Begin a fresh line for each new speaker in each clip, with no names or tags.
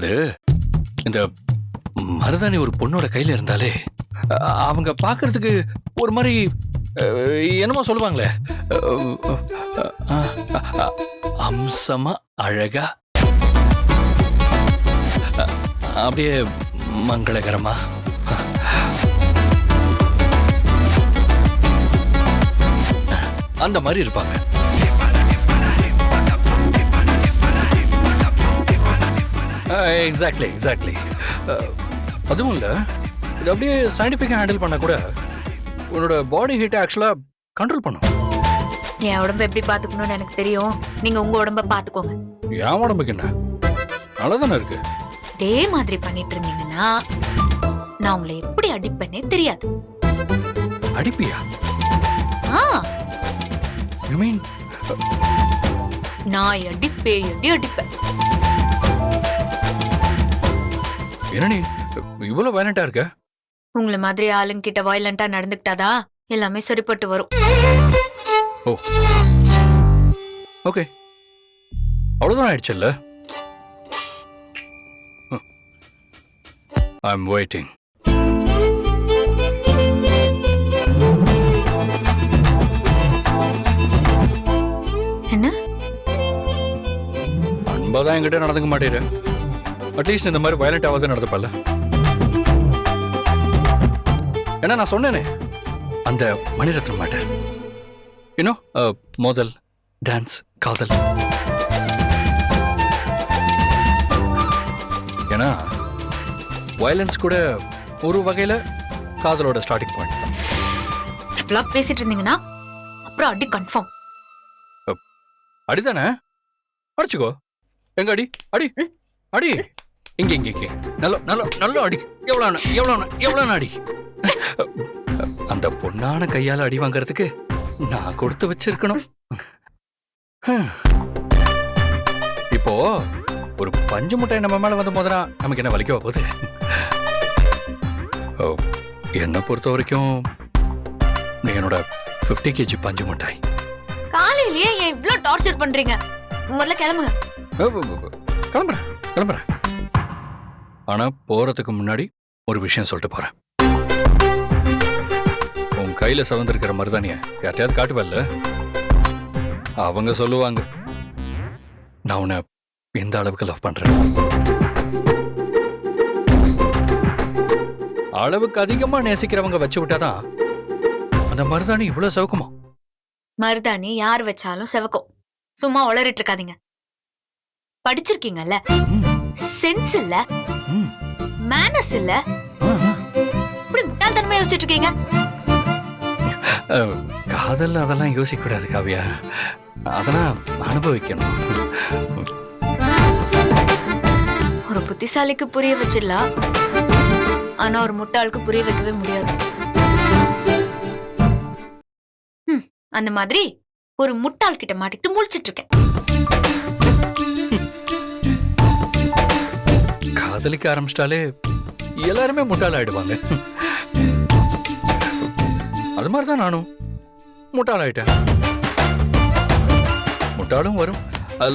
அது இந்த மருதாணி ஒரு பொண்ணோட கையில இருந்தாலே அவங்க பாக்குறதுக்கு ஒரு மாதிரி என்னமோ சொல்லுவாங்களே அம்சமா அழகா. அப்படியே மங்களகரமா. அந்த மாதிரி இருப்பாங்க. எக்ஸாக்ட்லி எக்ஸாக்ட்லி அதுவும் இல்லை இது அப்படியே சயின்டிஃபிக்காக ஹேண்டில் பண்ண கூட உன்னோட பாடி ஹீட்டை ஆக்சுவலாக கண்ட்ரோல் பண்ணும்.
என் உடம்ப எப்படி பாத்துக்கணும்னு எனக்கு தெரியும். நீங்க உங்க உடம்ப பாத்துக்கோங்க.
என் உடம்புக்கு என்ன? நல்லா தானே இருக்கு?
இதே மாதிரி பண்ணிட்டு இருந்தீங்கன்னா நான் உங்களை எப்படி அடிப்பேனே தெரியாது.
அடிப்பியா?
ஆ.
யூ மீன்
நான் அடி பேய் அடி அடிப்பேன்?
என்ன நீ இவ்வளோ வயலண்ட்டாக இருக்க?
உங்களை மாதிரி ஆளுங்க கிட்ட வயலண்டா நடந்துக்கிட்டாதான் எல்லாமே சரிப்பட்டு வரும்.
ஓ. ஓகே. அவ்வளோதான் ஆயிடுச்சுல்ல? ஐ எம் வெயிட்டிங்
என்ன?
அன்பா தான் என்கிட்ட நடந்துக்க மாட்டேரு அட்லீஸ்ட் இந்த மாதிரி வயலண்ட் ஆகாத நடந்துப்பல்ல ஏன்னா நான் சொன்னேனே அந்த மணிரத்னம் மாட்டேன் இன்னும் மோதல் டான்ஸ் காதல். ஏன்னா வயலன்ஸ் கூட ஒரு வகையில காதலோட ஸ்டார்டிங் பாயிண்ட் தான்
இப்பெல்லாம் பேசிட்டு இருந்தீங்கன்னா அப்புறம் அடி கன்ஃபார்ம்
அடிதானே? அடிச்சுக்கோ. எங்க அடி? அடி. அடி. இங்க இங்க இங்க. நல்ல நல்ல நல்ல அடி. எவ்வளவு எவ்வளவு எவ்வளவு அடி. அந்த பொண்ணான கையால அடி வாங்குறதுக்கு நான் கொடுத்து வச்சிருக்கணும். இப்போ ஒரு பஞ்சு முட்டை நம்ம மேல வந்து மோதினா நமக்கு என்ன வலிக்க போகுது? ஓ, என்னை பொறுத்த வரைக்கும் நீ என்னோட 50 கேஜி பஞ்சு மிட்டாய்.
காலையிலேயே ஏன் இவ்ளோ டார்ச்சர் பண்றீங்க? முதல்ல கிளம்புங்க.
கிளம்புறேன் கிளம்புறேன். ஆனா போறதுக்கு முன்னாடி ஒரு விஷயம் சொல்லிட்டு போறேன். உன் கையில சவந்திருக்கிற மருதானிய யார்ட்டையாவது காட்டுவல்ல? அவங்க சொல்லுவாங்க நான் உன்னை எந்த அளவுக்கு லவ் பண்றேன். அளவுக்கு அதிகமா நேசிக்கிறவங்க வச்சு விட்டாதான் அந்த மருதாணி இவ்வளவு சவுக்குமா?
மருதாணி யார் வச்சாலும் செவக்கும். சும்மா உளறிட்டு இருக்காதீங்க. படிச்சிருக்கீங்கல்ல? சென்ஸ் இல்ல. மேனஸ் இல்ல. இப்படி முட்டாள்தனமா யோசிச்சுட்டு இருக்கீங்க
காதல் அதெல்லாம் யோசிக்க கூடாது காவியா. அதெல்லாம் அனுபவிக்கணும்.
ஒரு புத்திசாலிக்கு புரிய வச்சிடலாம். ஆனா ஒரு முட்டாளுக்கு புரிய வைக்கவே முடியாது. அந்த மாதிரி ஒரு முட்டாள் கிட்ட மாட்டிட்டு முழிச்சிட்டு இருக்கேன்
காதலிக்க ஆரம்பிச்சிட்டாலே எல்லாருமே முட்டாள் ஆயிடுவாங்க. அது மாதிரி தான் நானும் முட்டாள் ஆயிட்டேன் முட்டாளும் வரும்.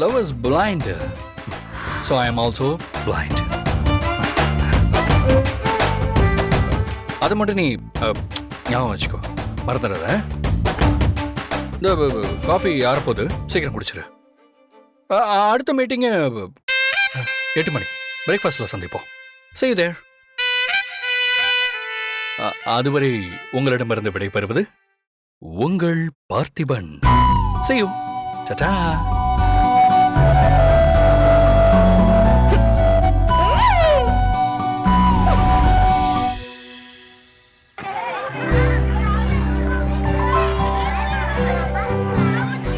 Love is blind so I am also blind அது மட்டும் நீ ஞாபகம் வச்சுக்கோ. மறந்துடாத. இந்த காஃபி ஆறப்போது சீக்கிரம் குடிச்சிரு. அடுத்த மீட்டிங்கு எட்டு மணி. பிரேக்ஃபாஸ்ட்ல சந்திப்போம். See you there. அ- அதுவரை உங்களிடமிருந்து விடைபெறுவது உங்கள் பார்த்திபன். See you. டடா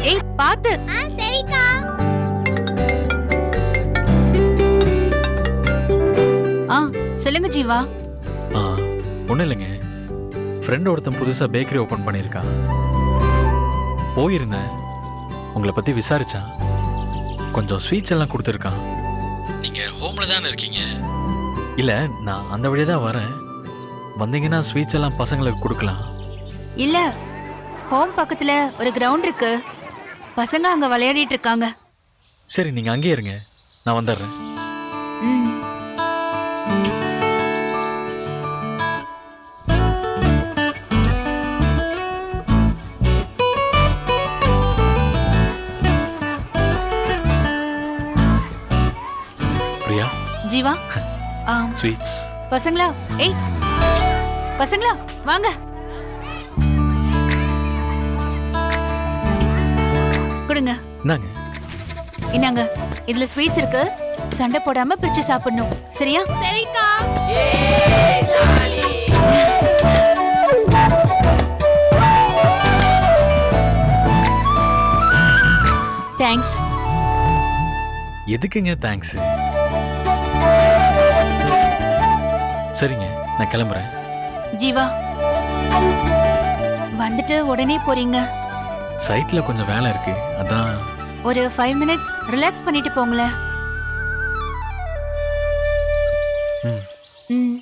ஏய் பாத்து.
சொல்லுங்க ஜீவா.
ஆ ஒன்றும் இல்லைங்க. ஃப்ரெண்ட் ஒருத்தன் புதுசாக பேக்கரி ஓப்பன் பண்ணியிருக்கான். போயிருந்தேன். உங்களை பற்றி விசாரிச்சான். கொஞ்சம் ஸ்வீட்ஸ் எல்லாம் கொடுத்துருக்கான். நீங்கள் ஹோமில் தானே இருக்கீங்க? இல்லை நான் அந்த வழியாக தான் வரேன். வந்தீங்கன்னா ஸ்வீட்ஸ் எல்லாம் பசங்களுக்கு கொடுக்கலாம்.
இல்ல ஹோம் பக்கத்துல ஒரு கிரவுண்ட் இருக்கு. பசங்க அங்க விளையாடிட்டு இருக்காங்க.
சரி நீங்கள் அங்கேயே இருங்க. நான் வந்துடுறேன்.
ம்.
ஸ்வீட்ஸ்
பசங்களா? ஏய் பசங்களா வாங்க. கொடுங்க.
என்னங்க
இந்தாங்க. இதுல ஸ்வீட்ஸ் இருக்கு. சண்டை போடாம பிரிச்சு சாப்பிடணும். சரியா? சரிக்கா. தேங்க்ஸ்
எதுக்குங்க தேங்க்ஸ் சரிங்க நான் கிளம்புறேன்.
ஜீவா வந்துட்டு உடனே போறீங்க.
சைட்ல கொஞ்சம் வேலை இருக்கு அதான்.
ஒரு ஃபைவ் மினிட்ஸ் ரிலாக்ஸ் பண்ணிட்டு போங்களேன்.
ம்.
ம்.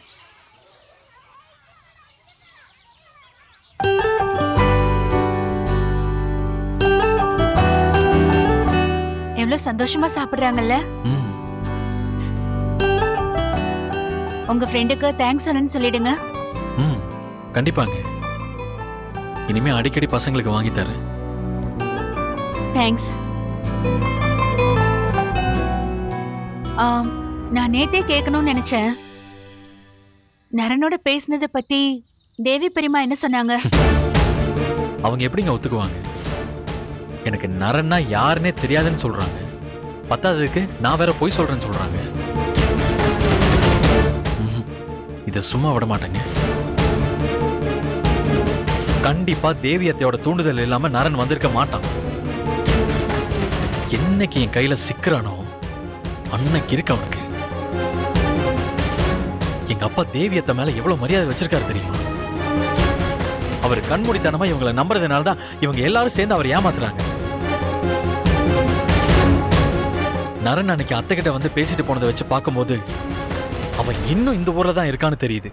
எவ்வளவு சந்தோஷமா சாப்பிடுறாங்கல்ல?
ம்.
உங்க ஃப்ரெண்டுக்கு தேங்க்ஸ் அண்ணன் சொல்லிடுங்க.
ம் கண்டிப்பாங்க. இனிமே அடிக்கடி பசங்களுக்கு வாங்கி தரேன்.
தேங்க்ஸ் ஆம், நான் நேத்தே கேட்கணும்னு நினைச்சேன். நரனோட பேசினதை பத்தி தேவி பெரியம்மா என்ன சொன்னாங்க?
அவங்க எப்படிங்க ஒத்துக்குவாங்க? எனக்கு நரன்னா யாருன்னே தெரியாதுன்னு சொல்றாங்க. பத்தாததுக்கு நான் வேற போய் சொல்றேன்னு சொல்றாங்க. இத சும்மா விட மாட்டேங்க. கண்டிப்பா தேவியத்தையோட தூண்டுதல் இல்லாம நரன் வந்திருக்க மாட்டான். என்னைக்கு என் கையில சிக்கிறானோ அன்னைக்கு இருக்கு அவனுக்கு. எங்க அப்பா தேவியத்தை மேல எவ்வளவு மரியாதை வச்சிருக்காரு தெரியுமா? அவர் கண்மூடித்தனமா இவங்களை நம்புறதுனால தான் இவங்க எல்லாரும் சேர்ந்து அவர் ஏமாத்துறாங்க. நரன் அன்னைக்கு அத்தை கிட்ட வந்து பேசிட்டு போனதை வச்சு பார்க்கும்போது அவன் இன்னும் இந்த ஊர்ல தான் இருக்கான்னு தெரியுது.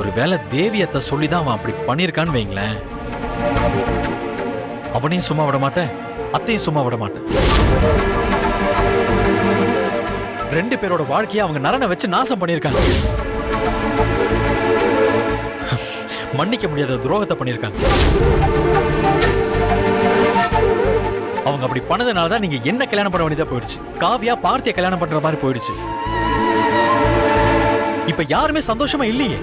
ஒருவேளை தேவியத்தை சொல்லி தான் அவன் அப்படி பண்ணியிருக்கான்னு வைங்களேன். அவனையும் சும்மா விட மாட்டேன் அத்தையும் சும்மா விட மாட்டேன். ரெண்டு பேரோட வாழ்க்கையை அவங்க நரனை வச்சு நாசம் பண்ணியிருக்காங்க. மன்னிக்க முடியாத துரோகத்தை பண்ணியிருக்காங்க. அவங்க அப்படி பண்ணதுனால தான் நீங்க என்ன கல்யாணம் பண்ண வேண்டியதா போயிடுச்சு. காவியா பார்த்திய கல்யாணம் பண்ற மாதிரி போயிடுச்சு. இப்ப யாருமே சந்தோஷமா இல்லையே.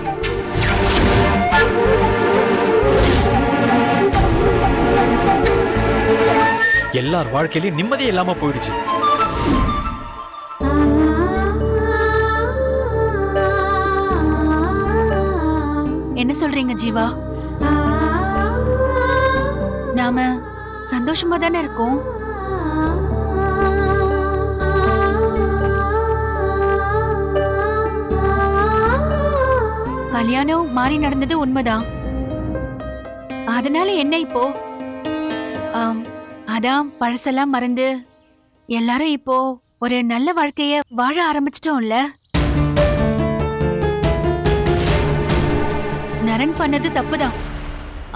எல்லார் வாழ்க்கையிலயும் நிம்மதியே இல்லாம போயிடுச்சு.
என்ன சொல்றீங்க ஜீவா? நாம சந்தோஷமா தானே இருக்கும்? கல்யாணம் மாறி நடந்தது உண்மைதான். அதனால என்ன இப்போ? ஆம், அதான் பழசெல்லாம் மறந்து எல்லாரும் இப்போ ஒரு நல்ல வாழ்க்கைய வாழ ஆரம்பிச்சிட்டோம்ல? நரன் பண்ணது தப்புதான்.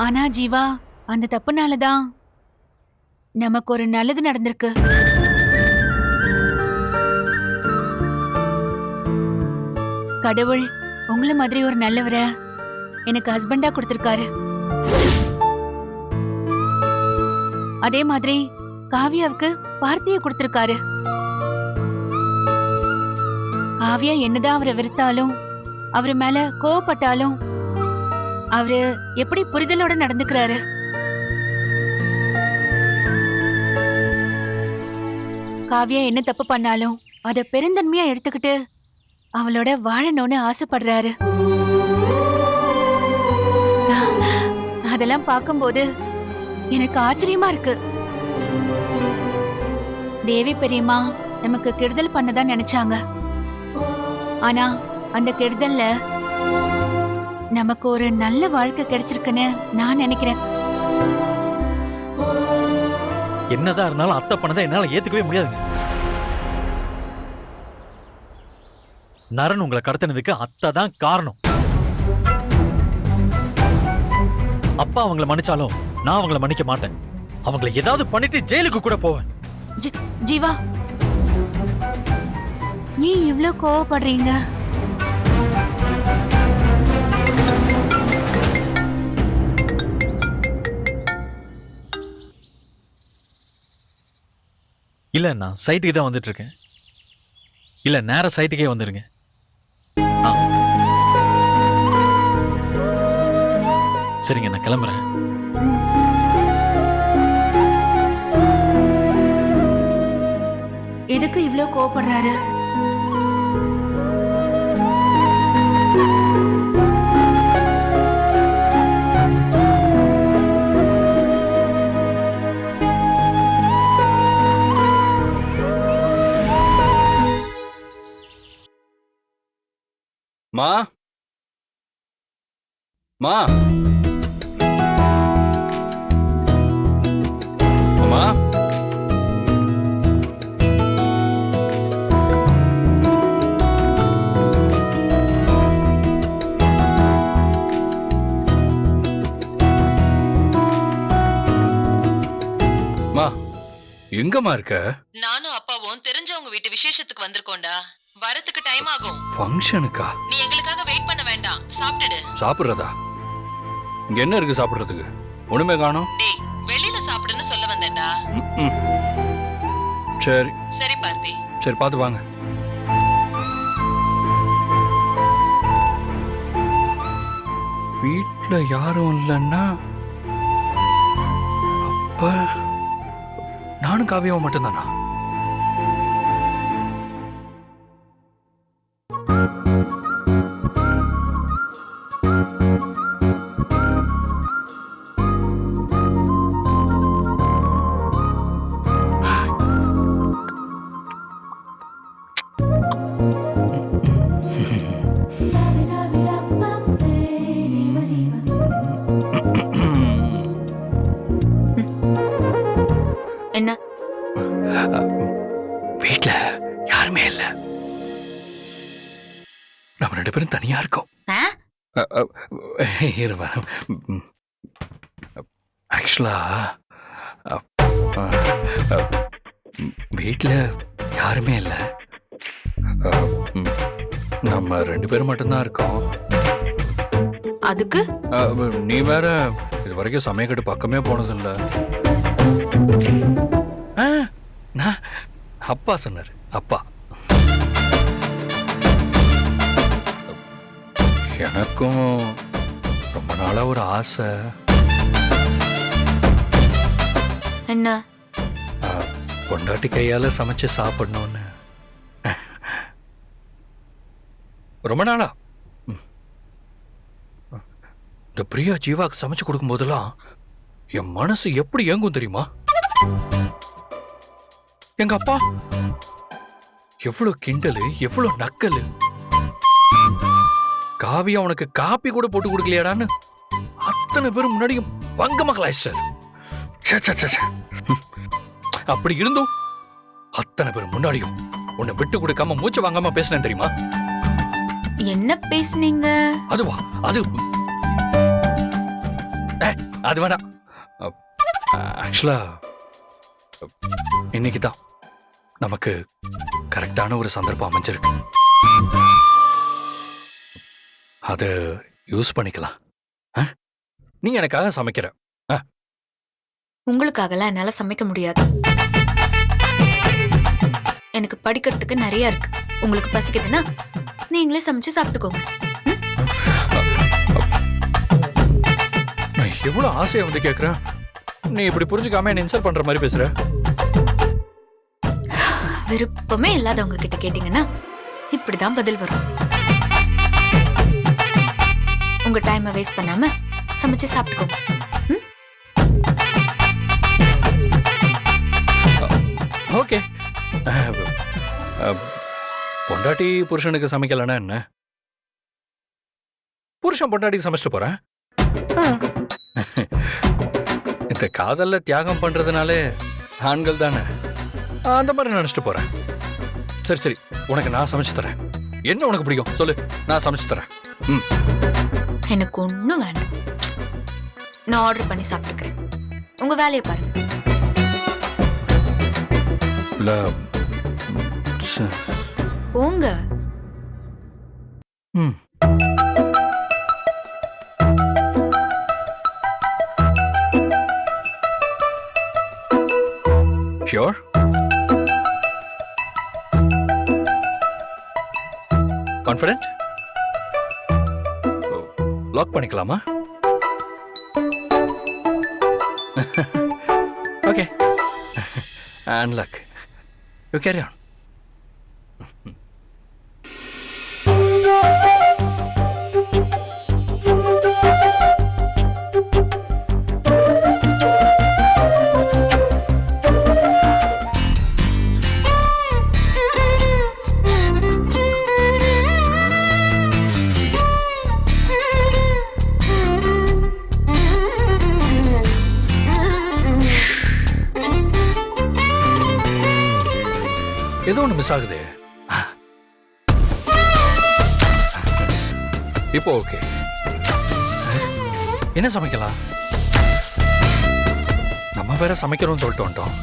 ஆனா ஜீவா அந்த தப்புனால தான் நமக்கு ஒரு நல்லது நடந்திருக்கு. கடவுள் உங்களை மாதிரி ஒரு நல்லவர எனக்கு ஹஸ்பண்டா கொடுத்திருக்காரு. அதே மாதிரி காவியாவுக்கு பார்த்திய கொடுத்திருக்காரு. காவியா என்னதான் அவரை வெறுத்தாலும் அவர் மேல கோவப்பட்டாலும் அவரு எப்படி புரிதலோட நடந்துக்கிறாரு? காவியா என்ன தப்பு பண்ணாலும் அத பெருந்தன்மையா எடுத்துக்கிட்டு அவளோட வாழணும்னு ஆசைப்படுறாரு. அதெல்லாம் பார்க்கும்போது எனக்கு ஆச்சரியமா இருக்கு. தேவி பெரியம்மா நமக்கு கெடுதல் பண்ணதான் நினைச்சாங்க. ஆனா அந்த கெடுதல்ல நமக்கு ஒரு நல்ல வாழ்க்கை கிடைச்சிருக்குன்னு நான் நினைக்கிறேன்.
என்னதான் இருந்தாலும் அத்தை பண்ணதை என்னால ஏத்துக்கவே முடியாதுங்க. நரன் உங்களை கடத்தினதுக்கு அத்தை தான் காரணம். அப்பா அவங்கள மன்னிச்சாலும் நான் அவங்கள மன்னிக்க மாட்டேன். அவங்கள ஏதாவது பண்ணிட்டு ஜெயிலுக்கு கூட போவேன்.
ஜி- ஜீவா ஏன் இவ்ளோ கோவப்படுறீங்க?
இல்லை நான் சைட்டுக்கு தான் வந்துட்டுருக்கேன். இல்லை நேர சைட்டுக்கே வந்துடுங்க ஆ. சரிங்க நான் கிளம்புறேன்.
எதுக்கு இவ்வளோ கோவப்படுறாரு?
மா. மா. அம்மா மா எங்கம்மா இருக்க?
நானும் அப்பாவும் தெரிஞ்சவங்க வீட்டு விசேஷத்துக்கு வந்திருக்கோம்டா. வரதுக்கு டைம் ஆகும்.
ஃபங்க்ஷனுக்கா
நீ எங்களுக்காக வெயிட் பண்ண வேண்டாம். சாப்பிட்டுடு.
சாப்பிட்றதா? இங்க என்ன இருக்கு சாப்பிட்றதுக்கு? ஒண்ணுமே காணோம்.
டேய் வெளியில சாப்பிடுன்னு சொல்ல வந்தேன்டா.
ம்ம். சரி.
சரி பார்த்தி.
சரி பார்த்து வாங்க. வீட்ல யாரும் இல்லைன்னா அப்ப நானும் காவியாவும் மட்டும்தானா?
என்ன
தனியா இருக்கோம்? இருவன் ஆக்சுவலா வீட்டில் யாருமே இல்லை. நம்ம ரெண்டு பேரும் மட்டும்தான் இருக்கோம்.
அதுக்கு?
நீ வேற இது வரைக்கும் சமயக்கட்டு பக்கமே போனதில்ல. அப்பா சொன்னார். அப்பா. எனக்கும் ரொம்ப நாளா ஒரு ஆசை.
என்ன
பொண்டாட்டி கையால சமைச்சு சாப்பிடணும்னு. ரொம்ப நாளா. இந்த பிரியா ஜீவாக்கு சமைச்சு கொடுக்கும் போதெல்லாம் என் மனசு எப்படி ஏங்கும் தெரியுமா? எங்க அப்பா எவ்வளவு கிண்டலு எவ்வளவு நக்கலு. காவியா உனக்கு காப்பி கூட போட்டு கொடுக்கலையாடான்னு? அத்தனை பேரும் முன்னாடியும் பங்கமா கலாய்ச்சார் ச்சே, ச்சே, ச்சே, ச்சே. ம். அப்படி இருந்தும் அத்தனை பேர் முன்னாடியும் உன்னை விட்டு கொடுக்காம மூச்சு வாங்காம பேசினேன் தெரியுமா?
என்ன பேசுனீங்க?
அதுவா அது. அது வேணாம் ஆக்சுவலா இன்னைக்கு தான் நமக்கு கரெக்டான ஒரு சந்தர்ப்பம் அமைஞ்சிருக்கு. அது யூஸ் பண்ணிக்கலாம்? நீ எனக்காக சமைக்கிற.
உங்களுக்காகலாம் என்னால சமைக்க முடியாது. எனக்கு படிக்கிறதுக்கு நிறைய இருக்கு. உங்களுக்கு பசிக்குதுன்னா நீங்களே சமைச்சு சாப்பிட்டுக்கோங்க.
நான் எவ்வளவு ஆசையா வந்து கேக்குறேன் நீ இப்படி புரிஞ்சுக்காம என்ன இன்சல்ட் பண்ற மாதிரி பேசுற?
விருப்பமே இல்லாதவங்க கிட்ட கேட்டீங்கன்னா இப்படிதான் பதில் வரும். உங்க டைமை வேஸ்ட் பண்ணாம சமைச்சு சாப்பிட்டுக்கோங்க?
ஓகே. பொண்டாட்டி புருஷனுக்கு சமைக்கலன்னா என்ன? புருஷன் பொண்டாட்டிக்கு சமைச்சிட்டு போறேன் இந்த காதல்ல தியாகம் பண்றதுனாலே ஆண்கள் தானே. அந்த மாதிரி நினைச்சிட்டு போறேன். சரி சரி. உனக்கு நான் சமைச்சு தரேன். என்ன உனக்கு பிடிக்கும்? சொல்லு. நான் சமைச்சு தரேன். ம்.
எனக்கு ஒண்ணும் வேண்டாம் நான் ஆர்டர் பண்ணி சாப்பிட்டுக்கிறேன். உங்க வேலையை பாருங்க. போங்க.
ம். ஷியோர் கான்ஃபிடென்ட் லாக் பண்ணிக்கலாமா? Okay unlock luck you carry on ஏதோ ஒன்று மிஸ் ஆகுது. இப்போ ஓகே என்ன சமைக்கலாம்? நம்ம வேற சமைக்கிறோம்னு சொல்லிட்டு வந்துட்டோம்.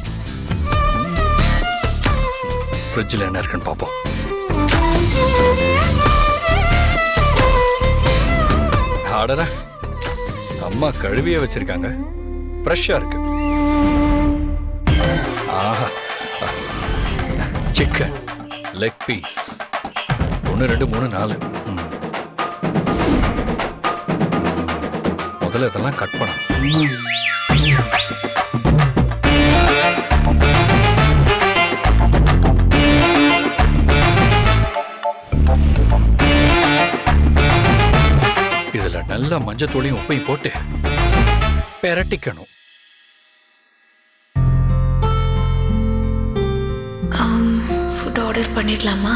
ஃப்ரிட்ஜில் என்ன இருக்குன்னு பார்ப்போம். ஆடரா அம்மா கழுவியே வச்சிருக்காங்க. ஃப்ரெஷ்ஷாக இருக்கு. சிக்கன். லெக் பீஸ் ஒன்று ரெண்டு மூணு நாலு. முதல்ல இதெல்லாம் கட் பண்ணணும். இதுல நல்ல மஞ்சத்தூளையும் உப்பையும் போட்டு பெரட்டிக்கணும்.
பண்ணிடலாமா?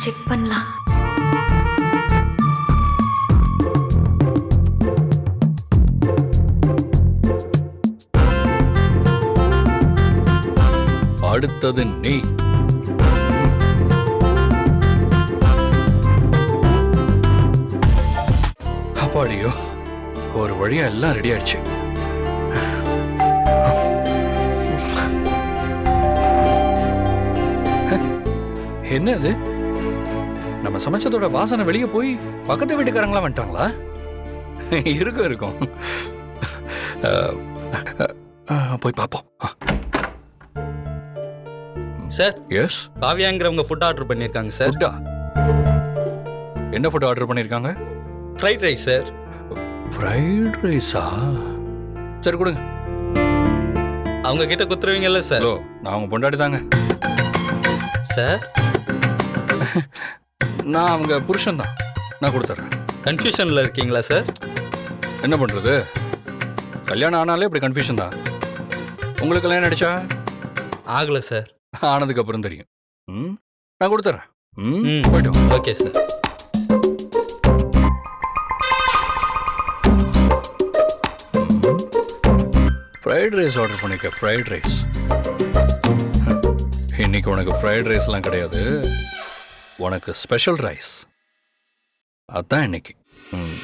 செக் பண்ணலாம்.
அடுத்தது நீ. அப்பாடியோ ஒரு வழியா எல்லாம் ரெடி ஆயிடுச்சு. என்னது? நம்ம சமைச்சதோட வாசனை வெளியே போய் பக்கத்து வீட்டுக்காரங்களாம் வந்துட்டாங்களா? இருக்கும் இருக்கும். போய் பார்ப்போம்
சார்
எஸ்
காவியாங்கிறவங்க ஃபுட் ஆர்டர் பண்ணியிருக்காங்க சார்.
என்ன ஃபுட் ஆர்டர் பண்ணியிருக்காங்க?
Fried rice sir.
ஃப்ரைட் ரைஸா சரி கொடுங்க.
அவங்க கிட்ட குத்துருவீங்கல்ல சார்.
நான் அவங்க பொண்டாடி தாங்க.
சார்?
நான் அவங்க புருஷன் தான். நான் கொடுத்துட்றேன்
கன்ஃபியூஷனில் இருக்கீங்களா சார்
என்ன பண்ணுறது கல்யாணம் ஆனாலே இப்படி கன்ஃபியூஷன் தான். உங்களுக்கு கல்யாணம் அடிச்சா
ஆகலை சார்
ஆனதுக்கு அப்புறம் தெரியும். ம்? நான் கொடுத்துட்றேன் ம். போய்ட்டு.
Okay sir
fried rice order பண்ணிக்க. ஃப்ரைட் ரைஸ் இன்னைக்கு உனக்கு ஃப்ரைட் ரைஸ்லாம் கிடையாது. உனக்கு ஸ்பெஷல் ரைஸ் அதான் இன்னைக்கு ம்.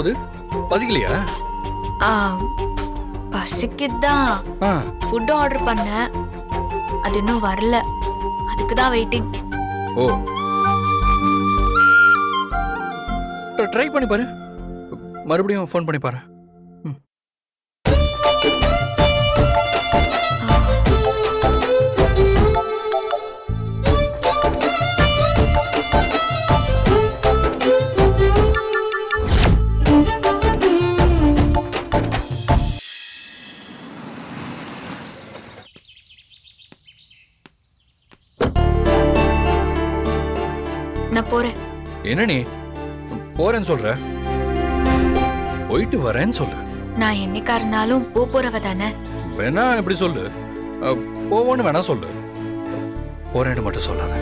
போகுது பசிக்கலையா?
ஆ பசிக்குதான்
ஆ.
ஃபுட் ஆர்டர் பண்ணேன். அது இன்னும் வரல. அதுக்கு தான் வெயிட்டிங்
ஓ. ட்ரை பண்ணி பாரு. மறுபடியும் ஃபோன் பண்ணி பாரு. என்ன நீ போறேன்னு சொல்ற? போயிட்டு வரேன்னு சொல்லு.
நான் என்னைக்கா இருந்தாலும் போ போறவ தானே?
வேணா இப்படி சொல்லு. போவோன்னு வேணா சொல்லு. போறேன்னு மட்டும் சொல்லாத.